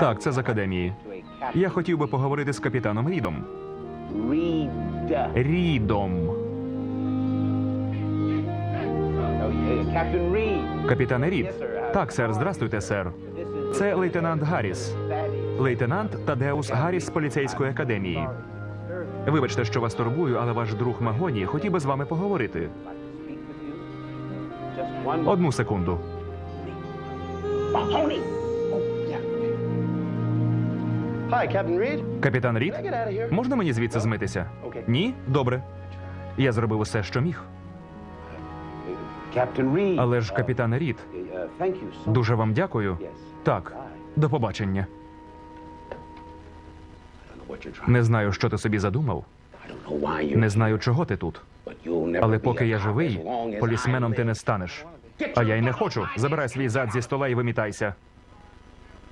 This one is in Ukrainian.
Так, це з академії. Я хотів би поговорити з капітаном Рідом. Рідом. Капітане Рід. Так, сер, здрастуйте, сер. Це лейтенант Гарріс. Лейтенант Тадеус Гарріс з поліцейської академії. Вибачте, що вас турбую, але ваш друг Магоні хотів би з вами поговорити. Одну секунду. Капітан Рід, можна мені звідси змитися? Ні? Добре. Я зробив усе, що міг. Але ж, капітане Рід, Uh, дуже вам дякую. Так, до побачення. Не знаю, що ти собі задумав. Не знаю, чого ти тут. Але поки я живий, полісменом ти не станеш. А я й не хочу. Забирай свій зад зі стола і вимітайся.